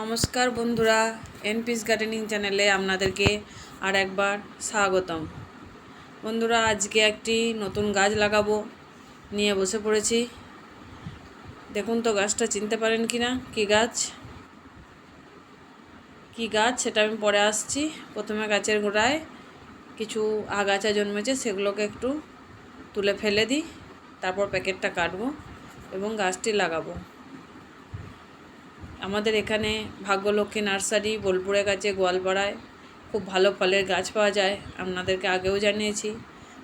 নমস্কার বন্ধুরা এনপিস গার্ডেনিং চ্যানেলে আপনাদেরকে আর একবার স্বাগতম। বন্ধুরা, আজকে একটি নতুন গাছ লাগাবো নিয়ে বসে পড়েছি। দেখুন তো, গাছটা চিনতে পারেন কি না কী গাছ? কী গাছ? সেটা আমি পরে আসছি। প্রথমে গাছের গোড়ায় কিছু আগাছা জন্মেছে, সেগুলোকে একটু তুলে ফেলে দিই, তারপর প্যাকেটটা কাটবো এবং গাছটি লাগাবো। আমাদের এখানে ভাগ্যলক্ষ্মী নার্সারি, বোলপুরের কাছে গোয়ালপাড়ায় খুব ভালো ফলের গাছ পাওয়া যায়, আপনাদেরকে আগেও জানিয়েছি।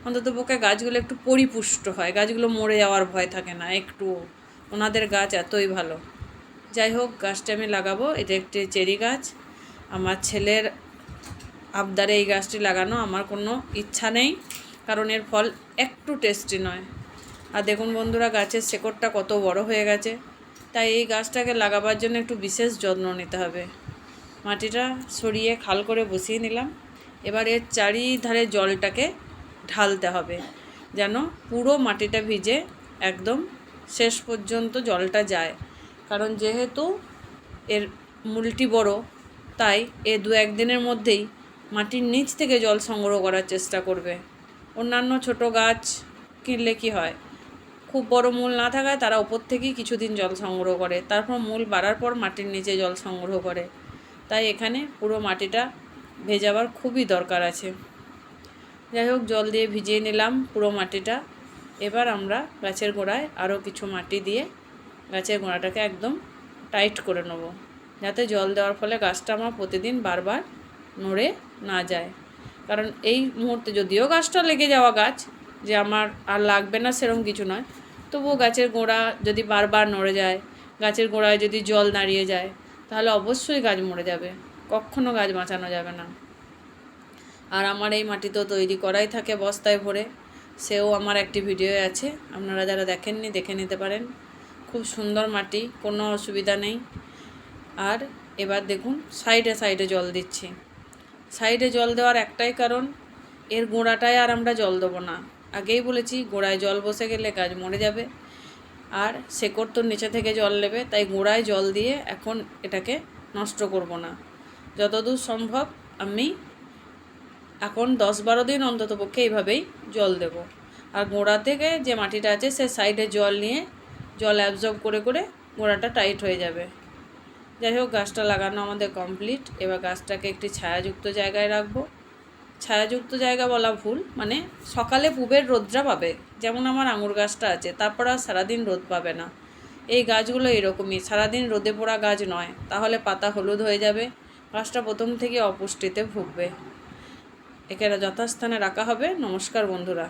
অন্তত পক্ষে গাছগুলো একটু পরিপুষ্ট হয়, গাছগুলো মরে যাওয়ার ভয় থাকে না, একটু ওনাদের গাছ এতই ভালো। যাই হোক, গাছটা আমি লাগাবো, এটা একটি চেরি গাছ। আমার ছেলের আবদারে এই গাছটি লাগানো আমার কোনো ইচ্ছা নেই, কারণ এর ফল একটু টেস্টি নয়। আর দেখুন বন্ধুরা, গাছের শেকড়টা কত বড় হয়ে গেছে। তাই এই গাছটাকে লাগাবার জন্য একটু বিশেষ যত্ন নিতে হবে। মাটিটা সরিয়ে খাল করে বসিয়ে নিলাম। এবার এর চারিধারে জলটাকে ঢালতে হবে, যেন পুরো মাটিটা ভিজে একদম শেষ পর্যন্ত জলটা যায়। কারণ যেহেতু এর মূলটি বড়, তাই এ দু একদিনের মধ্যেই মাটির নিচ থেকে জল সংগ্রহ করার চেষ্টা করবে। অন্যান্য ছোট গাছ কিনলে কি হয়? খুব বড় মূল না থাকায় তারা ওপর থেকেই কিছুদিন জল সংগ্রহ করে। তারপর মূল বাড়ার পর মাটির নিচে জল সংগ্রহ করে। তাই এখানে পুরো মাটিটা ভেজাবার খুবই দরকার আছে। যাই হোক, জল দিয়ে ভিজিয়ে নিলাম পুরো মাটিটা। এবার আমরা গাছের গোড়ায় আরও কিছু মাটি দিয়ে গাছের গোড়াটাকে একদম টাইট করে নেব। যাতে জল দেওয়ার ফলে গাছটা আমার প্রতিদিন বারবার নড়ে না যায়। কারণ এই মুহূর্তে যদিও গাছটা লেগে যাওয়া গাছ, যে আমার আর লাগবে না সেরকম কিছু নয় তবুও গাছের গোড়া যদি বারবার নড়ে যায়, গাছের গোড়ায় যদি জল দাঁড়িয়ে যায়, তাহলে অবশ্যই গাছ মরে যাবে। কখনো গাছ বাঁচানো যাবে না। আর আমার এই মাটি তো তৈরি করাই থাকে বস্তায় ভরে। সেও আমার একটি ভিডিও আছে, আপনারা যারা দেখেননি দেখে নিতে পারেন। খুব সুন্দর মাটি, কোনো অসুবিধা নেই। আর এবার দেখুন, সাইডে সাইডে জল দিচ্ছি। সাইডে জল দেওয়ার একটাই কারণ, এর গোড়াটায় আর আমরা জল দেবো না। আগেই বলেছি, গোড়ায় জল বসে গেলে গাছ মরে যাবে। আর শেকড় তো নিচে থেকে জল নেবে, তাই গোড়ায় জল দিয়ে এখন এটাকে নষ্ট করব না। যতদূর সম্ভব আমি এখন দশ বারো দিন অন্তত পক্ষে এইভাবেই জল দেব। আর গোড়া থেকে যে মাটিটা আছে, সে সাইডে জল নিয়ে জল অ্যাবজর্ব করে করে গোড়াটা টাইট হয়ে যাবে। যাই হোক, গাছটা লাগানো আমাদের কমপ্লিট এবার গাছটাকে একটি ছায়াযুক্ত জায়গায় রাখব। ছায়াযুক্ত জায়গা বলা ভুল মানে সকালে পুবের রোদটা পাবে, যেমন আমার আঙুর গাছটা আছে, তারপর আর সারাদিন রোদ পাবে না। এই গাছগুলো এরকমই, সারাদিন রোদে পোড়া গাছ নয়, তাহলে পাতা হলুদ হয়ে যাবে, গাছটা প্রথম থেকে অপুষ্টিতে ভুগবে। একে যথাস্থানে রাখা হবে। নমস্কার বন্ধুরা।